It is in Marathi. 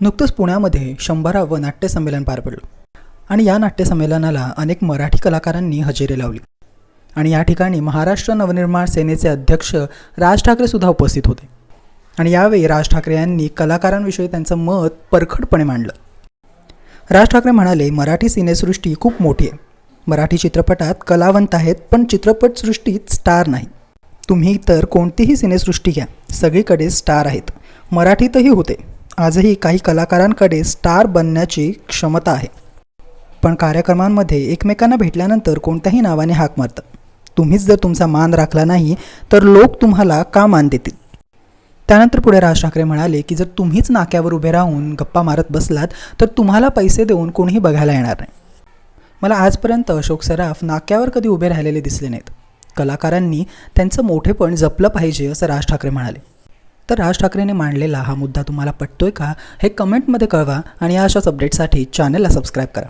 नुकतंच पुण्यामध्ये शंभरावं नाट्यसंमेलन पार पडलं. आणि या नाट्यसंमेलनाला अनेक मराठी कलाकारांनी हजेरी लावली. आणि या ठिकाणी महाराष्ट्र नवनिर्माण सेनेचे अध्यक्ष राज ठाकरेसुद्धा उपस्थित होते. आणि यावेळी राज ठाकरे यांनी कलाकारांविषयी त्यांचं मत परखडपणे मांडलं. राज ठाकरे म्हणाले मराठी सिनेसृष्टी खूप मोठी आहे. मराठी चित्रपटात कलावंत आहेत पण चित्रपटसृष्टीत स्टार नाही तुम्ही तर कोणतीही सिनेसृष्टी घ्या. सगळीकडे स्टार आहेत. मराठीतही होते. आजही काही कलाकारांकडे स्टार बनण्याची क्षमता आहे. पण कार्यक्रमांमध्ये एकमेकांना भेटल्यानंतर कोणत्याही नावाने हाक मारतात. तुम्हीच जर तुमचा मान राखला नाही तर लोक तुम्हाला का मान देतील? त्यानंतर पुढे राज ठाकरे म्हणाले की जर तुम्हीच नाक्यावर उभे राहून गप्पा मारत बसलात तर तुम्हाला पैसे देऊन कोणीही बघायला येणार नाही. मला आजपर्यंत अशोक सराफ नाक्यावर कधी उभे राहिलेले दिसले नाहीत. कलाकारांनी त्यांचं मोठेपण जपलं पाहिजे असं राज ठाकरे म्हणाले. तर राज ठाकरेंनी मांडलेला हा मुद्दा तुम्हाला पटतोय का हे कमेंटमध्ये कळवा आणि अशाच अपडेटसाठी चॅनलला सबस्क्राईब करा.